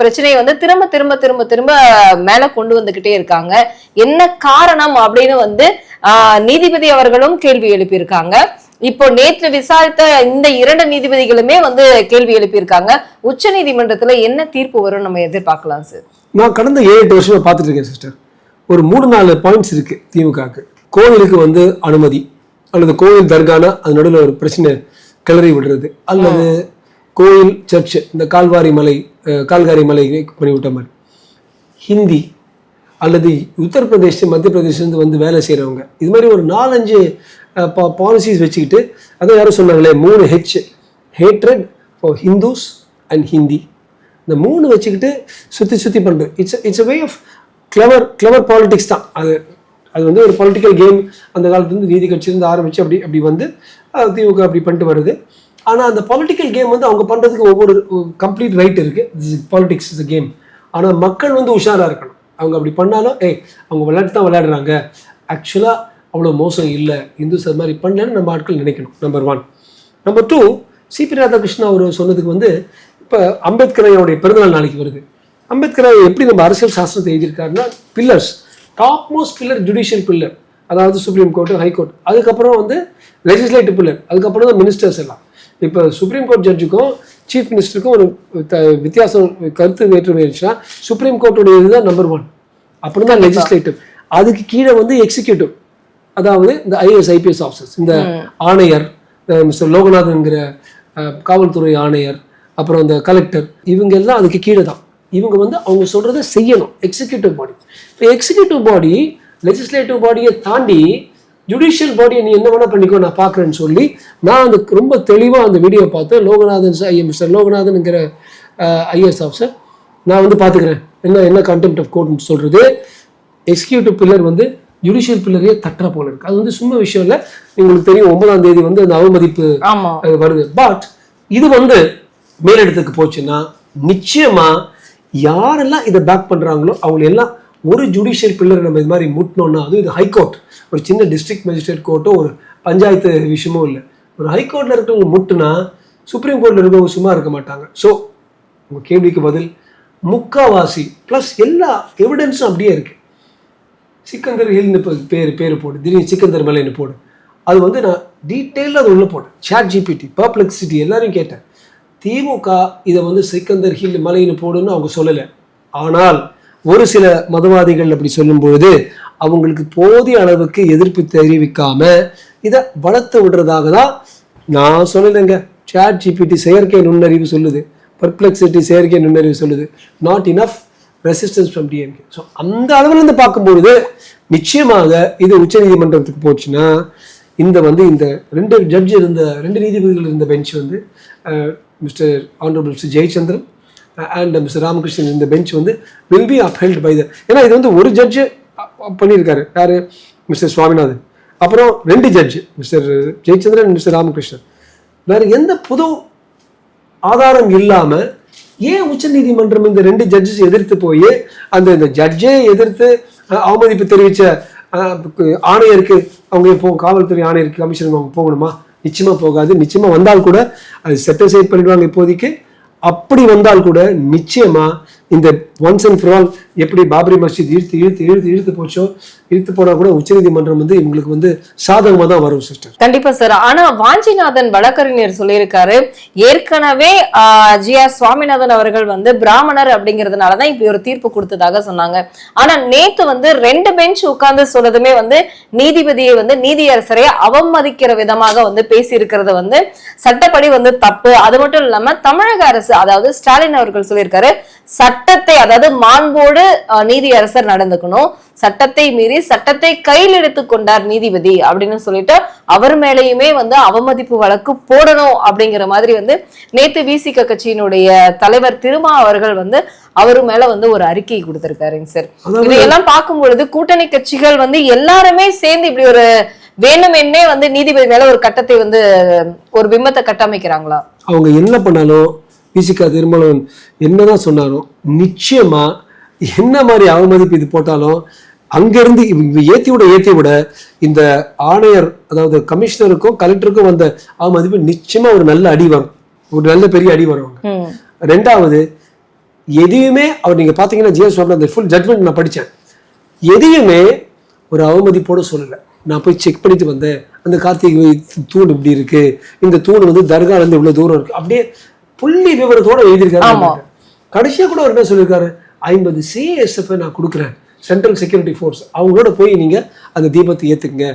பிரச்சனையை வந்து திரும்ப திரும்ப திரும்ப திரும்ப மேல கொண்டு வந்துகிட்டே இருக்காங்க? என்ன காரணம் அப்படின்னு வந்து நீதிபதி அவர்களும் கேள்வி எழுப்பியிருக்காங்க. இப்போ நேற்று விசாரித்த இந்த இரண்டு நீதிபதிகளுமே வந்து கேள்வி எழுப்பியிருக்காங்க. உச்ச நீதிமன்றத்துல என்ன தீர்ப்பு வரும் நம்ம எதிர்பார்க்கலாம் சார்? நான் கடந்த ஏழு எட்டு வருஷமா பார்த்துட்டு இருக்கேன் சிஸ்டர். ஒரு மூணு நாலு பாயிண்ட்ஸ் இருக்கு திமுகவுக்கு கோயிலுக்கு வந்து அனுமதி. அல்லது கோயில் தர்கானா அது நடுவில் ஒரு பிரச்சனை கிளறி விடுறது. அல்லது கோயில் சர்ச் இந்த கால்வாரி மலை கால்காரி மலை பண்ணி விட்ட மாதிரி. ஹிந்தி அல்லது உத்தரப்பிரதேஷ் மத்திய பிரதேஷ்லேருந்து வந்து வேலை செய்கிறவங்க இது மாதிரி ஒரு நாலஞ்சு பாலிசிஸ் வச்சுக்கிட்டு அதான் யாரும் சொன்னாங்களே மூணு H hatred for Hindus and Hindi இந்த மூணு வச்சுக்கிட்டு சுற்றி சுற்றி பண்ணுறது it's it's a way of clever clever politics தான். அது அது வந்து ஒரு பொலிட்டிக்கல் கேம் அந்த காலத்துலேருந்து நீதி கட்சியிலேருந்து ஆரம்பித்து அப்படி அப்படி வந்து திமுக அப்படி பண்ணிட்டு வருது. ஆனால் அந்த பொலிட்டிக்கல் கேம் வந்து அவங்க பண்ணுறதுக்கு ஒவ்வொரு கம்ப்ளீட் ரைட் இருக்குது பாலிடிக்ஸ் இஸ் கேம் ஆனால் மக்கள் வந்து உஷாராக இருக்கணும். அவங்க அப்படி பண்ணாலும் ஏய் அவங்க விளையாட்டு தான் விளையாடுறாங்க. ஆக்சுவலாக அவ்வளோ மோசம் இல்லை. இந்துஸ் அது மாதிரி பண்ணலன்னு நம்ம ஆட்கள் நினைக்கணும் number one number two CP Radhakrishnan அவர் சொன்னதுக்கு வந்து இப்போ அம்பேத்கர் அவருடைய பிறந்தநாள் நாளைக்கு வருது. அம்பேத்கர் எப்படி நம்ம அரசியல் சாஸ்திரத்தை எழுதியிருக்காருன்னா pillars top most pillar judicial pillar அதாவது சுப்ரீம் கோர்ட்டு ஹைகோர்ட் அதுக்கப்புறம் வந்து லெஜிஸ்லேட்டிவ் பில்லர் அதுக்கப்புறம் தான் மினிஸ்டர்ஸ் எல்லாம். இப்போ சுப்ரீம் கோர்ட் ஜட்ஜுக்கும் சீஃப் மினிஸ்டருக்கும் ஒரு வித்தியாசம் கருத்து வேற்றுமை இருந்துச்சுன்னா சுப்ரீம் கோர்ட்டுடைய இதுதான் நம்பர் ஒன் அப்புறம் தான் லெஜிஸ்லேட்டிவ் அதுக்கு கீழே வந்து எக்ஸிக்யூட்டிவ் அதாவது இந்த ஐஏஎஸ் ஐபிஎஸ் ஆஃபீஸர்ஸ் இந்த ஆணையர் மிஸ்டர் லோகநாதன்கிற காவல்துறை ஆணையர் அப்புறம் இந்த கலெக்டர் இவங்க எல்லாம் அதுக்கு கீழே தான். இவங்க வந்து அவங்க சொல்றதை செய்யணும். எக்ஸிக்யூட்டிவ் பாடி இப்போ எக்ஸிக்யூட்டிவ் பாடி லெஜிஸ்லேட்டிவ் பாடியை தாண்டி ஜுடிஷியல் பாடியை நீ என்ன வேணா பண்ணிக்கோ நான் பார்க்குறேன்னு சொல்லி நான் அந்த ரொம்ப தெளிவாக அந்த வீடியோ பார்த்தேன் லோகநாதன் ஐ மிஸ்டர் லோகநாதன்ங்கிற ஐஏஎஸ் ஆஃபீஸர் நான் வந்து பார்த்துக்கிறேன். என்ன என்ன கண்டெம்ட் ஆஃப் கோர்ட்னு சொல்றது. எக்ஸிக்யூட்டிவ் பில்லர் வந்து ஜுடிஷியல் பில்லரையே தட்டுற போல இருக்கு. அது வந்து சும்மா விஷயம் இல்லை. உங்களுக்கு தெரியும் ஒன்பதாம் தேதி வந்து அந்த அவமதிப்பு வருது. பட் இது வந்து மேலிடத்துக்கு போச்சுன்னா நிச்சயமா யாரெல்லாம் இதை பேக் பண்ணுறாங்களோ அவங்க எல்லாம் ஒரு ஜுடிஷியல் பில்லர் நம்ம இது மாதிரி முட்டினோம்னா அதுவும் இது ஹைகோர்ட் ஒரு சின்ன டிஸ்ட்ரிக்ட் மேஜிஸ்ட்ரேட் கோர்ட்டோ ஒரு பஞ்சாயத்து விஷயமோ இல்லை. ஒரு ஹைகோர்ட்ல இருக்கிறவங்க முட்டுனா சுப்ரீம் கோர்ட்ல இருக்கவங்க சும்மா இருக்க மாட்டாங்க. ஸோ உங்கள் கேள்விக்கு பதில் முக்காவாசி ப்ளஸ் எல்லா எவிடன்ஸும் அப்படியே இருக்கு. சிக்கந்தர் ஹில்னு இப்போ பேர் பேர் போடு. திடீர்னு சிக்கந்தர் மலைன்னு போடு. அது வந்து நான் டீட்டெயிலாக அது உள்ளே போட்டேன் சாட் ஜிபிடி பர்ப்ளெக்சிட்டி எல்லாரையும் கேட்டேன். திமுக இதை வந்து சிக்கந்தர் ஹில் மலைன்னு போடுன்னு அவங்க சொல்லலை. ஆனால் ஒரு சில மதவாதிகள் அப்படி சொல்லும் பொழுது அவங்களுக்கு போதிய அளவுக்கு எதிர்ப்பு தெரிவிக்காம இதை வளர்த்து விடுறதாக தான் நான் சொல்லலைங்க. சேட் ஜிபிடி செயற்கை நுண்ணறிவு சொல்லுது. பர்ப்ளெக்சிட்டி செயற்கை நுண்ணறிவு சொல்லுது. Not enough resistance from DMK so அந்த அளவுலேருந்து பார்க்கும்பொழுது நிச்சயமாக இது உச்சநீதிமன்றத்துக்கு போச்சுன்னா இந்த வந்து இந்த ரெண்டு ஜட்ஜ் இருந்த ரெண்டு நீதிபதிகள் இருந்த பெஞ்ச் வந்து mister honourable mister Jayachandran and mister Ramakrishnan இந்த பெஞ்ச் வந்து will be upheld by the ஏன்னா இது வந்து ஒரு ஜட்ஜு uh, பண்ணியிருக்காரு. யார்? மிஸ்டர் சுவாமிநாதன் அப்புறம் ரெண்டு judge mister Jayachandran mister Ramakrishnan வேறு எந்த புது ஆதாரம் இல்லாமல் ஏன் உச்சநீதிமன்றம் இந்த ரெண்டு ஜட்ஜஸ் எதிர்த்து போய் அந்த இந்த ஜட்ஜே எதிர்த்து அவமதிப்பு தெரிவித்த ஆணையருக்கு அவங்க போ காவல்துறை ஆணையருக்கு கமிஷனருக்கு அவங்க போகணுமா? நிச்சயமாக போகாது. நிச்சயமாக வந்தால் கூட அது செட்டில் பண்ணிடுவாங்க இப்போதைக்கு. அப்படி வந்தால் கூட நிச்சயமாக இந்த ஒன்ஸ் அண்ட் ஃபார் ஆல் எப்படி பாபரி மஸ்ஜித் இழுத்து இழுத்து இழுத்து இழுத்து போச்சோ இழுத்து போனா கூட உச்சநீதிமன்றம் வந்து இவங்களுக்கு வந்து சாதகமா தான் வரும் சிஸ்டர் கண்டிப்பா சார் ஆனா வாஞ்சிநாதன் வழக்கறிஞர் சொல்லியிருக்காரு ஏற்கனவே ஜி ஆர் சுவாமிநாதன் அவர்கள் வந்து பிராமணர் அப்படிங்கறதுனாலதான் இப்படி ஒரு தீர்ப்பு கொடுத்ததாக சொன்னாங்க. ஆனா நேத்து வந்து ரெண்டு பெஞ்ச் உட்கார்ந்து சொன்னதுமே வந்து நீதிபதியை வந்து நீதியரசரை அவமதிக்கிற விதமாக வந்து பேசி இருக்கிறது வந்து சட்டப்படி வந்து தப்பு. அது மட்டும் இல்லாம தமிழக அரசு அதாவது ஸ்டாலின் அவர்கள் சொல்லியிருக்காரு சட்டத்தை அதாவது மாண்போடு நீதியரசர் நடந்துக்கணும். சட்டத்தை மீறி சட்டத்தை கையில் எடுத்துக் கொண்டார் நீதிபதி அப்படின்னு சொல்லிட்டு அவர் மேலேயுமே வந்து அவமதிப்பு வழக்கு போடணும் அப்படிங்கிற மாதிரி வந்து நேத்து விசிக கட்சியினுடைய தலைவர் திருமா அவர்கள் வந்து அவரு மேல வந்து ஒரு அறிக்கை கொடுத்திருக்காருங்க சார். இதையெல்லாம் பார்க்கும் பொழுது கூட்டணி கட்சிகள் வந்து எல்லாருமே சேர்ந்து இப்படி ஒரு வேணுமென்னே வந்து நீதிபதி மேல ஒரு கட்டத்தை வந்து ஒரு பிம்பத்தை கட்டமைக்கிறாங்களா? அவங்க என்ன பண்ணாலும் பிசிகா திருமணம் என்னதான் சொன்னாலும் நிச்சயமா என்ன மாதிரி அவமதிப்பு இது போட்டாலும் அங்கிருந்து ஏத்தி விட ஏத்தி விட இந்த ஆணையர் அதாவது கமிஷனருக்கும் கலெக்டருக்கும் வந்த அவமதிப்பு நிச்சயமா ஒரு நல்ல அடி வரும். ஒரு நல்ல பெரிய அடி வரும். ரெண்டாவது எதையுமே அவர் நீங்க பாத்தீங்கன்னா ஜிஎஸ் அந்த ஃபுல் ஜட்மெண்ட் நான் படிச்சேன். எதையுமே ஒரு அவமதிப்போட சொல்லலை. நான் போய் செக் பண்ணிட்டு வந்தேன். அந்த கார்த்திகை தூண் இப்படி இருக்கு. இந்த தூண் வந்து தர்கால இருந்து இவ்வளவு தூரம் இருக்கு. அப்படியே புள்ளி விவரத்தோட எழுதியிருக்காரு ஆமா. கடைசியா கூட என்ன சொல்லியிருக்காரு? ஐம்பது சிஎஸ்எஃப் நான் கொடுக்குறேன். சென்ட்ரல் செக்யூரிட்டி ஃபோர்ஸ் அவங்களோட போய் நீங்க அந்த தீபத்தை ஏத்துக்குங்க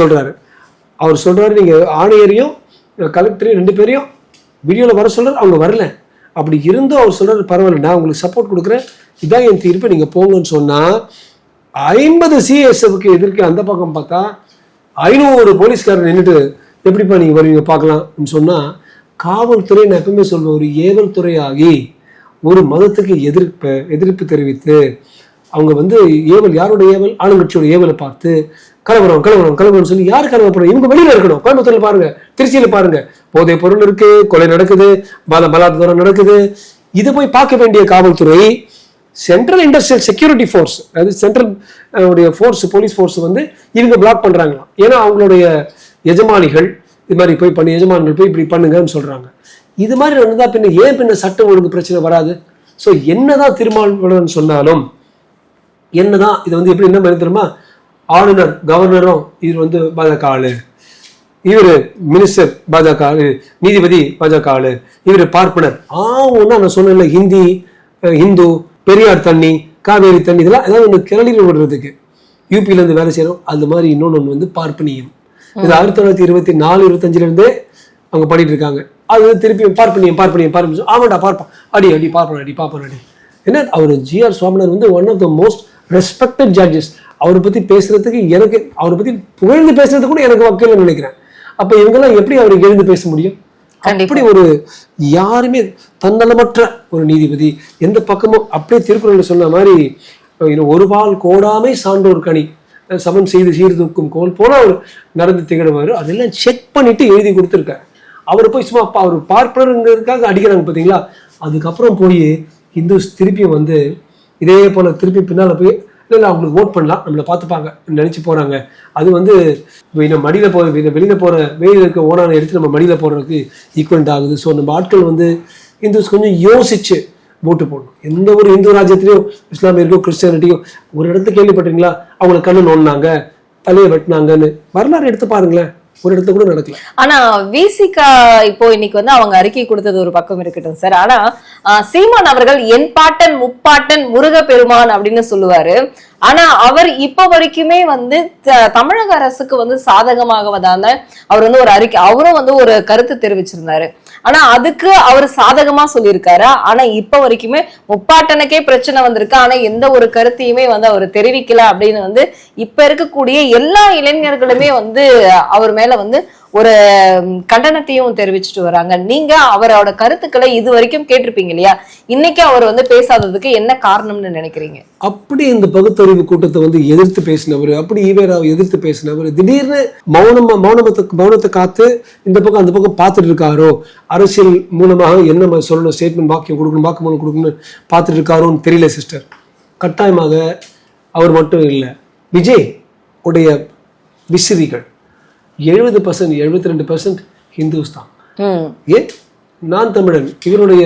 சொல்றாரு. அவர் சொல்றாரு நீங்க ஆணையரையும் கலெக்டரையும் ரெண்டு பேரையும் வீடியோல வர சொல்றாரு அவங்க வரல. அப்படி இருந்தும் அவர் சொல்றாரு பரவாயில்ல நான் உங்களுக்கு சப்போர்ட் கொடுக்குறேன். இதான் என் தீர்ப்பு நீங்க போங்கன்னு சொன்னா ஐம்பது சிஎஸ்எஃப்க்கு எதிர்க்க அந்த பக்கம் பார்த்தா ஐநூறு போலீஸ்காரர் நின்றுட்டு எப்படிப்பா நீங்க வருவீங்க பார்க்கலாம்னு சொன்னா காவல்துறை நான் எப்பவுமே சொல்வேன் ஒரு ஏவல் துறையாகி ஒரு மதத்துக்கு எதிர்ப்பு எதிர்ப்பு தெரிவித்து அவங்க வந்து ஏவல் யாரோட ஏவல்? ஆளுங்கட்சியோட ஏவலை பார்த்து கலவரம் கலவரம் கலவரம் சொல்லி யார் கலவரம் இவங்க வெளியில இருக்கணும். கோயம்புத்தூர்ல பாருங்க திருச்சியில பாருங்க. போதை பொருள் இருக்கு கொலை நடக்குது பல பலாத்காரம் நடக்குது. இதை போய் பார்க்க வேண்டிய காவல்துறை சென்ட்ரல் இண்டஸ்ட்ரியல் செக்யூரிட்டி ஃபோர்ஸ் அதாவது சென்ட்ரல் உடைய ஃபோர்ஸ் போலீஸ் ஃபோர்ஸ் வந்து இவங்க பிளாக் பண்றாங்களாம். ஏன்னா அவங்களுடைய எஜமானிகள் இது மாதிரி போய் பண்ணி எஜமான்கள் போய் இப்படி பண்ணுங்கன்னு சொல்கிறாங்க இது மாதிரி நடந்தால் பின்ன ஏன் பின்ன சட்டம் ஒழுங்கு பிரச்சனை வராது? ஸோ என்னதான் திருமாவளவன் சொன்னாலும் என்னதான் இது வந்து எப்படி என்ன தெரியுமா? ஆளுநர் கவர்னரும் இவர் வந்து பாஜக ஆளு. இவர் மினிஸ்டர் பாஜக ஆளு. நீதிபதி பாஜக ஆளு. இவர் பார்ப்பனர். ஆ ஒன்றா நான் சொன்னேன்ல ஹிந்தி இந்து ஹிந்து பெரியார் தண்ணி காவேரி தண்ணி இதெல்லாம் ஏதாவது ஒன்று கிளறி விடுறதுக்கு யூபியிலேருந்து வேலை செய்கிறோம் அது மாதிரி இன்னொன்று ஒன்று வந்து பார்ப்பனியம். இது ஆயிரத்தி தொள்ளாயிரத்தி இருபத்தி நாலு இருபத்தஞ்சுல இருந்தே அவங்க பண்ணிட்டு இருக்காங்க அது திருப்பி பார்ப்பனியம் பார்ப்பனியம் பார்ப்பனியம் ஆமாடா பார்ப்பா அடி அடி பார்ப்பன அடி பார்ப்பன அடி. என்ன அவர் ஜிஆர் சுவாமிநாதன் வந்து one of the most respected judges அவரை பத்தி பேசுறதுக்கு எனக்கு அவரை பத்தி புகழ்ந்து பேசுறதுக்கு கூட எனக்கு வக்கீல் நினைக்கிறேன். அப்ப இவங்கெல்லாம் எப்படி அவருக்கு எழுந்து பேச முடியும். அப்படி ஒரு யாருமே தன்னலமற்ற ஒரு நீதிபதி எந்த பக்கமும் அப்படியே திருக்குறள் சொன்ன மாதிரி ஒரு பால் கோடாமை சான்றோர் கனி. சமன் செய்து சீர்தூக்கும் கோல் போல அவர் நடந்து திகழ்வார். அதெல்லாம் செக் பண்ணிட்டு எழுதி கொடுத்துருக்காரு. அவர் போய் சும்மா அவர் பார்ப்பனருங்கிறதுக்காக அடிக்கிறாங்க பார்த்தீங்களா அதுக்கப்புறம் போய் ஹிந்துஸ் திருப்பியும் வந்து இதே போல திருப்பி பின்னால் போய் இல்லை இல்லை அவங்களுக்கு ஓட் பண்ணலாம். நம்மளை பார்த்துப்பாங்க. நினச்சி போகிறாங்க அது வந்து நம்ம மடியில் போகிற வெளியில் போகிற வெளியில் இருக்க ஓனான எடுத்து நம்ம மடியில் போடுறதுக்கு ஈக்குவலண்ட் ஆகுது. ஸோ நம்ம ஆட்கள் வந்து இந்துஸ் கொஞ்சம் யோசிச்சு ஓட்டு போடணும். எந்த ஒரு இந்து ராஜ்யத்திலையும் இஸ்லாமியருக்கோ கிறிஸ்டியானிட்டியோ ஒரு இடத்து கேள்விப்பட்டீங்களா அவங்களை கண்ணு நோண்டினாங்க தலையை வெட்டினாங்கன்னு. வரலாறு எடுத்து பாருங்களேன். ஒரு இடத்துல கூட நடக்கல. ஆனா விசிகா இப்போ இன்னைக்கு வந்து அவங்க அறிக்கை கொடுத்தது ஒரு பக்கம் இருக்கட்டும் சார். ஆனா சீமான் அவர்கள் என் பாட்டன் முப்பாட்டன் முருக பெருமான் அப்படின்னு சொல்லுவாரு. ஆனா அவர் இப்ப வரைக்குமே வந்து த- தமிழக அரசுக்கு வந்து சாதகமாகவதான அவர் வந்து ஒரு அறிக்கை அவரும் வந்து ஒரு கருத்து தெரிவிச்சிருந்தாரு. ஆனா அதுக்கு அவர் சாதகமா சொல்லியிருக்காரு. ஆனா இப்ப வரைக்குமே முப்பாட்டனுக்கே பிரச்சனை வந்திருக்கு. ஆனா எந்த ஒரு கருத்தையுமே வந்து அவர் தெரிவிக்கல அப்படின்னு வந்து இப்ப இருக்கக்கூடிய எல்லா இளைஞர்களுமே வந்து அவர் மேல வந்து ஒரு கண்டனத்தையும் தெரிவிச்சுட்டு வராங்க. நீங்க அவரோட கருத்துக்களை இது வரைக்கும் கேட்டிருப்பீங்க இல்லையா? இன்னைக்கு அவர் வந்து பேசாததுக்கு என்ன காரணம்னு நினைக்கிறீங்க? அப்படி இந்த பகுத்தறிவு கூட்டத்தை வந்து எதிர்த்து பேசினவர் அப்படி ஈவேராவை எதிர்த்து பேசினவர் திடீர்னு மௌனம் மௌனத்தை மௌனத்தை காத்து இந்த பக்கம் அந்த பக்கம் பார்த்துட்டு இருக்காரோ அரசியல் மூலமாக என்ன சொல்லணும்? ஸ்டேட்மெண்ட் வாக்கியம் கொடுக்கணும் வாக்குமூலம் கொடுக்கணும்னு பார்த்துட்டு இருக்காரோன்னு தெரியல சிஸ்டர் கட்டாயமாக அவர் மட்டும் இல்லை. விஜய் உடைய விசிறிகள். எழுபது பர்சன்ட் எழுபத்தி ரெண்டு பர்சன்ட் ஹிந்துஸ் தான் ஏன்? நான் தமிழன். இவருடைய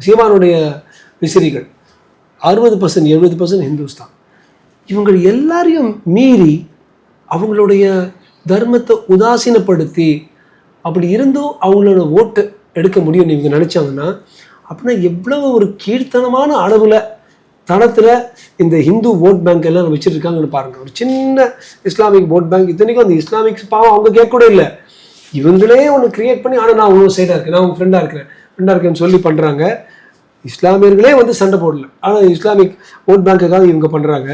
சீமானுடைய விசிறிகள் அறுபது பர்சன்ட் எழுபது பர்சன்ட் ஹிந்துஸ் தான் இவங்க எல்லாரையும் மீறி அவங்களுடைய தர்மத்தை உதாசீனப்படுத்தி அப்படி இருந்தும் அவங்களோட ஓட்டு எடுக்க முடியும்னு இவங்க நினைச்சாங்கன்னா அப்படின்னா எவ்வளவு ஒரு கீழ்த்தனமான அளவில் தளத்தில் இந்த ஹிந்து ஓட் பேங்க் எல்லாம் வச்சுட்டு இருக்காங்கன்னு பாருங்க. ஒரு சின்ன இஸ்லாமிக் ஓட் பேங்க் இத்தனைக்கும் அந்த இஸ்லாமிக்ஸ் பாவம் அவங்க கேட்க கூட இல்லை. இவங்களே ஒன்று கிரியேட் பண்ணி ஆனால் நான் உங்க சைடாக இருக்கேன் நான் உங்க ஃப்ரெண்டாக இருக்கிறேன் ஃப்ரெண்டாக இருக்கேன்னு சொல்லி பண்ணுறாங்க இஸ்லாமியர்களே வந்து சண்டை போடல. ஆனால் இஸ்லாமிக் ஓட் பேங்க்குக்காக இவங்க பண்ணுறாங்க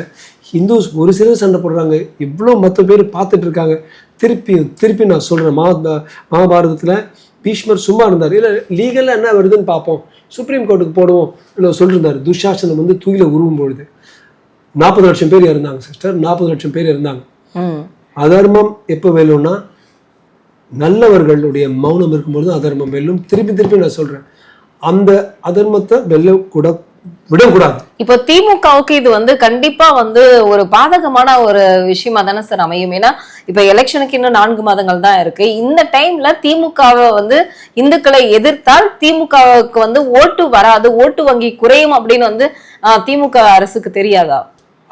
ஹிந்துஸ் ஒரு சிலர் சண்டை போடுறாங்க. இவ்வளோ மற்ற பேர் பார்த்துட்டு இருக்காங்க. திருப்பி திருப்பி நான் சொல்கிறேன் மா மகாபாரதத்தில் பீஷ்மர் சும்மா இருந்தார். இல்லை லீகலாக என்ன வருதுன்னு பார்ப்போம். சுப்ரீம் கோர்ட்டுக்கு போடுவோம். இல்லை சொல்லியிருந்தார் துஷாசனம் வந்து தூயில உருவும் பொழுது. நாற்பது லட்சம் பேர் இறந்தாங்க சிஸ்டர் நாற்பது லட்சம் பேர் இறந்தாங்க. ம். அதர்மம் எப்போ வெல்லும்னா நல்லவர்களுடைய மௌனம் இருக்கும்பொழுது அதர்மம் வெல்லும் திருப்பி திருப்பி நான் சொல்றேன். அந்த அதர்மத்தை வெல்ல கூட விடக்கூடாது. இப்போ திமுகவுக்கு இது வந்து கண்டிப்பா வந்து ஒரு பாதகமான ஒரு விஷயமா தானே சார் அமையும். ஏன்னா இப்ப எலெக்ஷனுக்கு இன்னும் நான்கு மாதங்கள் தான் இருக்கு. இந்த டைம்ல திமுகவை வந்து இந்துக்களை எதிர்த்தால் திமுகவுக்கு வந்து ஓட்டு வராது ஓட்டு வங்கி குறையும் அப்படின்னு வந்து திமுக அரசுக்கு தெரியாதா?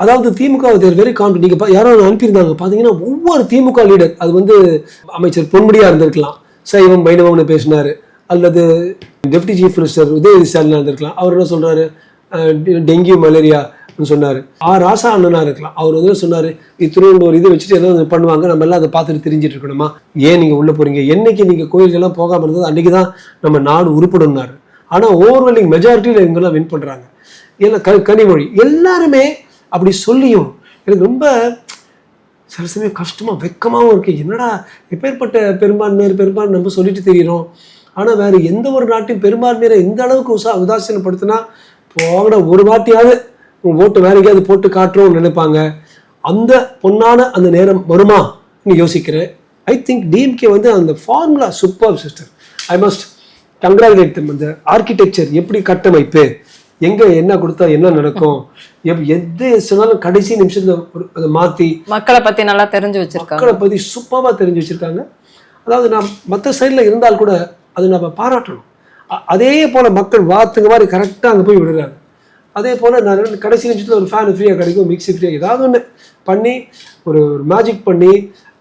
அதாவது திமுக தேர் வெரி கான்ஃபிடன்ட் நீங்க யாரோ அனுப்பியிருந்தாங்க. பாத்தீங்கன்னா ஒவ்வொரு திமுக லீடர் அது வந்து அமைச்சர் பொன்முடியா இருந்திருக்கலாம். சைவம் வைணவம்னு பேசினாரு. அல்லது டெப்டி சீஃப் மினிஸ்டர் உதயநிதி ஸ்டாலினா இருந்திருக்கலாம். அவர் என்ன சொல்றாரு? டெங்கி மலேரியா சொன்னார். ஆ ராசா அண்ணனா இருக்கலாம். அவர் வந்து சொன்னார் இத்தினோண்டு ஒரு இது வச்சுட்டு ஏதோ பண்ணுவாங்க நம்ம எல்லாம் அதை பார்த்துட்டு தெரிஞ்சிட்டு இருக்கணுமா? ஏன் நீங்கள் உள்ளே போகிறீங்க என்னைக்கு நீங்கள் கோயில்கள்லாம் போகாமல் இருந்தது அன்னைக்கு தான் நம்ம நாடு உருப்படும்னாரு. ஆனால் ஓவர்வெல்லிங் மெஜாரிட்டியில் இவங்கெல்லாம் வின் பண்ணுறாங்க ஏன்னா க கனிமொழி எல்லாருமே அப்படி சொல்லியும் எனக்கு ரொம்ப சில சமயம் கஷ்டமாக வெக்கமாகவும் இருக்கு. என்னடா எப்பேற்பட்ட பெரும்பான்மையர் பெரும்பான்மை நம்ம சொல்லிட்டு தெரியிறோம். ஆனால் வேறு எந்த ஒரு நாட்டையும் பெரும்பான்மையரை எந்த அளவுக்கு உசா உதாசீனப்படுத்தினா போகட ஒரு வாட்டியாவது உன் ஓட்டு வேற எங்கேயாவது போட்டு காட்டுறோம்னு நினைப்பாங்க. அந்த பொன்னான அந்த நேரம் வருமா? யோசிக்கிறேன் ஐ திங்க் டிஎம்கே வந்து அந்த formula super sister I must congratulate அந்த ஆர்கிடெக்சர் எப்படி கட்டமைப்பு? எங்க என்ன கொடுத்தா என்ன நடக்கும்? எது சொன்னாலும் கடைசி நிமிஷத்துல அதை மாத்தி மக்களை பத்தி நல்லா தெரிஞ்சு வச்சிருக்காங்க. மக்களை பத்தி சூப்பராக தெரிஞ்சு வச்சிருக்காங்க. அதாவது நான் மற்ற சைடில் இருந்தால் கூட அது நம்ம பாராட்டணும். அதே போல மக்கள் வாத்துங்க மாதிரி கரெக்டாக அங்கே போய் விடுறாங்க. அதே போல் நான் கடைசி நிமிஷத்தில் ஒரு ஃபேன் ஃப்ரீயாக கிடைக்கும் மிக்சி ஃப்ரீயாக ஏதாவது ஒன்று பண்ணி ஒரு ஒரு மேஜிக் பண்ணி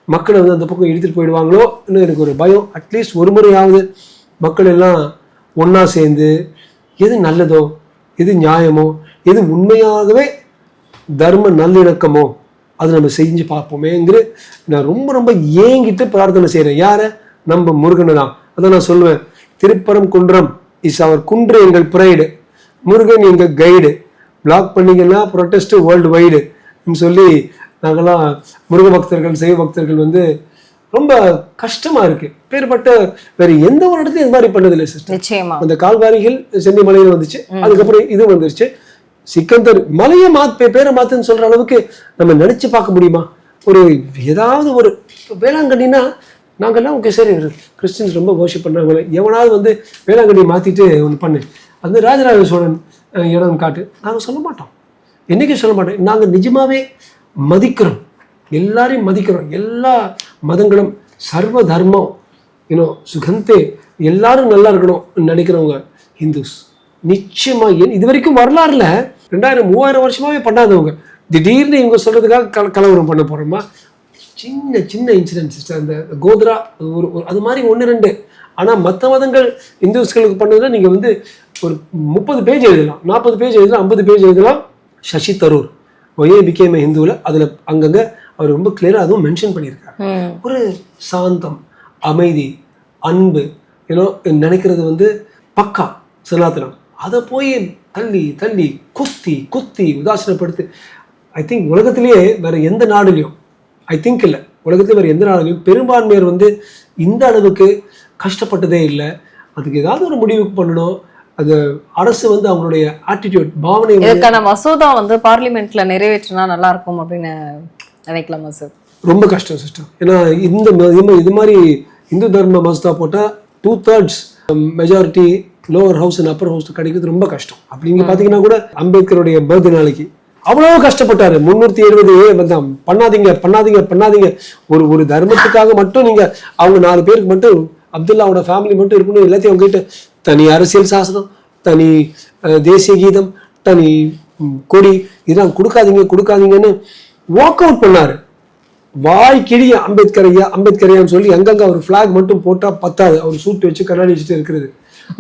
மக்களை வந்து அந்த பக்கம் எடுத்துகிட்டு போயிடுவாங்களோ இன்னும் எனக்கு ஒரு பயம். அட்லீஸ்ட் ஒரு முறையாவது மக்கள் எல்லாம் ஒன்றா சேர்ந்து எது நல்லதோ எது நியாயமோ எது உண்மையாகவே தர்ம நல்லிணக்கமோ அது நம்ம செஞ்சு பார்ப்போமேங்கிற நான் ரொம்ப ரொம்ப ஏங்கிட்டு பிரார்த்தனை செய்கிறேன் யாரை? நம்ம முருகனை தான். அதான் நான் சொல்லுவேன். திருப்பரம் குன்றம் இஸ் அவர் குன்று எங்கள் பிரைடு முருகன் எங்கள் கைடு பிளாக் பண்ணீங்கன்னா ப்ரொட்டஸ்ட் வேர்ல்டு வைடு சொல்லி நாங்கெல்லாம் முருக பக்தர்கள் சைவ பக்தர்கள் வந்து ரொம்ப கஷ்டமா இருக்கு. பேர்பட்ட வேற எந்த ஒரு இடத்துலையும் இது மாதிரி பண்ணதில்லை சிஸ்டர் நிச்சயமா. அந்த கால்வாரிகள் சென்னை மலையில வந்துச்சு. அதுக்கப்புறம் இது வந்துருச்சு. சிக்கந்தர் மலையை மாத்து பேரை மாத்துன்னு சொல்ற அளவுக்கு நம்ம நினைச்சு பார்க்க முடியுமா? ஒரு ஏதாவது ஒரு வேளாங்கண்ணினா நாங்கெல்லாம் ஓகே சரி கிறிஸ்டின்ஸ் ரொம்ப worship பண்ணாங்க எவனாவது வந்து வேளாங்கண்ணி மாத்திட்டு ஒன்று பண்ணு. அது ராஜராஜ சோழன் இடம் காட்டு. நாங்கள் சொல்ல மாட்டோம். என்றைக்கும் சொல்ல மாட்டோம். நாங்கள் நிஜமாகவே மதிக்கிறோம். எல்லாரையும் மதிக்கிறோம். எல்லா மதங்களும் சர்வ தர்மம் யூனோ சுகந்தே எல்லாரும் நல்லா இருக்கணும் நினைக்கிறவங்க ஹிந்துஸ். நிச்சயமாக என் இது வரைக்கும் வரலாறுல ரெண்டாயிரம் மூவாயிரம் வருஷமாகவே பண்ணாதவங்க. திடீர்னு இவங்க சொல்கிறதுக்காக கல கலவரம் பண்ண போகிறோமா சின்ன சின்ன இன்சிடென்ட் சிஸ்டர் அந்த கோத்ரா ஒரு ஒரு- அது மாதிரி ஒன்று ரெண்டு. ஆனால் மற்ற மதங்கள் இந்துஸ்களுக்கு பண்ணதுன்னா நீங்கள் வந்து ஒரு முப்பது பேஜ் எழுதலாம். நாற்பது பேஜ் எழுதலாம் ஐம்பது பேஜ் எழுதலாம். சசி தரூர் ஒயே பிகேம ஹிந்துவில் அதில் அங்கங்கே அவர் ரொம்ப கிளியராக அதுவும் மென்ஷன் பண்ணியிருக்காரு. ஒரு சாந்தம் அமைதி அன்பு ஏன்னோ நினைக்கிறது வந்து பக்கா சனாதனம். அதை போய் தள்ளி தள்ளி குத்தி குத்தி உதாசீனப்படுத்தி ஐ திங்க் உலகத்திலேயே வேற எந்த நாடுலையும் ஐ திங்க் இல்லை உலகத்துல வேற எந்த நாடுலையும் பெரும்பான்மையர் வந்து இந்த அளவுக்கு கஷ்டப்பட்டதே இல்லை. அதுக்கு ஏதாவது ஒரு முடிவுக்கு பண்ணணும். அது அரசு வந்து அவங்களுடைய ஆட்டிடியூட் பாவனை இதற்கான மசோதா வந்து பார்லிமெண்ட்ல நிறைவேற்றினா நல்லா இருக்கும் அப்படின்னு நினைக்கலாமா சார் ரொம்ப கஷ்டம் சிஸ்டம் ஏன்னா இந்த இது மாதிரி இந்து தர்ம மசோதா போட்டால் two thirds majority lower house and upper house கிடைக்கிறது ரொம்ப கஷ்டம். அப்படி நீங்க பார்த்தீங்கன்னா கூட அம்பேத்கருடைய பர்த்டே நாளைக்கு அவ்வளோ கஷ்டப்பட்டாரு. முந்நூற்றி எழுபது பண்ணாதீங்க பண்ணாதீங்க பண்ணாதீங்க. ஒரு ஒரு தர்மத்துக்காக மட்டும் நீங்க அவங்க நாலு பேருக்கு மட்டும் அப்துல்லாவோட ஃபேமிலி மட்டும் இருக்கணும் எல்லாத்தையும் அவங்க கிட்ட தனி அரசியல் சாசனம் தனி தேசிய கீதம் தனி கொடி இதெல்லாம் கொடுக்காதீங்க கொடுக்காதீங்கன்னு வாக் அவுட் பண்ணாரு. வாய் கிழிய அம்பேத்கர் ஐயா அம்பேத்கர் ஐயான்னு சொல்லி அங்கங்க அவர் ஃபிளாக் மட்டும் போட்டா பத்தாது. அவர் சூட் வச்சு கண்ணாடி வச்சுட்டு இருக்கிறது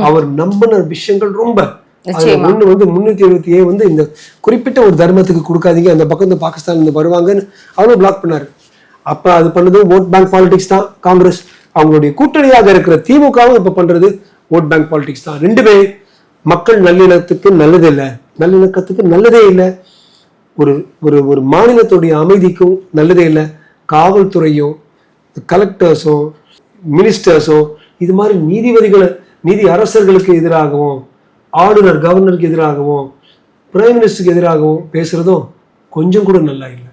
அவர் நம்பின விஷயங்கள் ரொம்ப. ஒண்ணு வந்து முன்னூத்தி எழுபத்தி ஏழு வந்து இந்த குறிப்பிட்ட ஒரு தர்மத்துக்கு கொடுக்காதீங்க அந்த பக்கம் இந்த பாகிஸ்தான் இருந்து வருவாங்கன்னு அவரும் பிளாக் பண்ணாரு. அப்ப அது பண்ணது ஓட் பேங்க் பாலிடிக்ஸ் தான். காங்கிரஸ் அவங்களுடைய கூட்டணியாக இருக்கிற திமுகவும் இப்ப பண்றது ஓட் பேங்க் பாலிடிக்ஸ் தான். ரெண்டுமே மக்கள் நல்லிணக்கத்துக்கு நல்லது இல்லை. நல்லிணக்கத்துக்கு நல்லதே இல்லை. ஒரு ஒரு ஒரு மாநிலத்துடைய அமைதிக்கும் நல்லதே இல்லை. காவல்துறையும் கலெக்டர்ஸோ மினிஸ்டர்ஸோ இது மாதிரி நீதிபதிகளை நீதி அரசர்களுக்கு எதிராகவும் ஆளுநர் கவர்னருக்கு எதிராகவும் பிரைம் மினிஸ்டருக்கு எதிராகவும் பேசுகிறதும் கொஞ்சம் கூட நல்லா இல்லை.